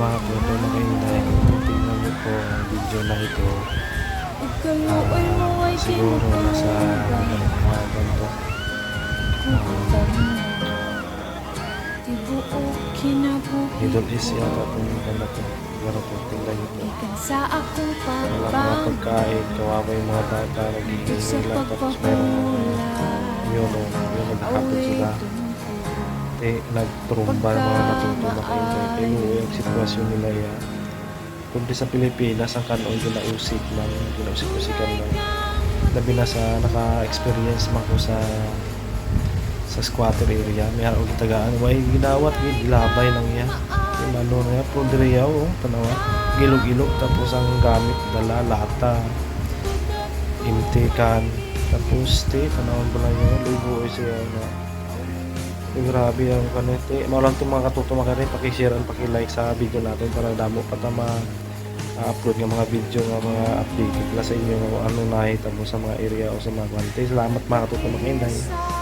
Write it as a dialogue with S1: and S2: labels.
S1: mga photo na kayo na tingnan mo po ang video na ito.
S2: Maway
S1: Siguro nasa mga ganito.
S2: Tibuok kinabuhi
S1: Middle East yata itong ano to. Pero po, tingnan nyo po. Walang mga pagkain, kawawa yung mga bata, nagiging nila. Tapos meron yun, oh, yun, naghahapon
S2: Away
S1: sila. eh, nagtrumba mga natutunan kayo sitwasyon nila ya kundi sa Pilipinas ang kanon ginausik ng ginausik-usikan ng labi na sa naka-experience man ko sa sa squatter area. May araw gitagaan way ginawat gilabay lang ya yung ano na yan. Prodriyaw oh tanawa. Gilog-ilog. Tapos ang gamit dala lata imtikan. Tapos te tanawan pala yun. Lugo siya na eh, grabe ang kanete. Maulang itong mga katuto mga rin, pakishare at pakilike sa video natin para damo pa tama upload ng mga video ng mga updated la sa inyo ano nakita mo sa mga area o sa mga kwante. Salamat mga inday.
S2: sa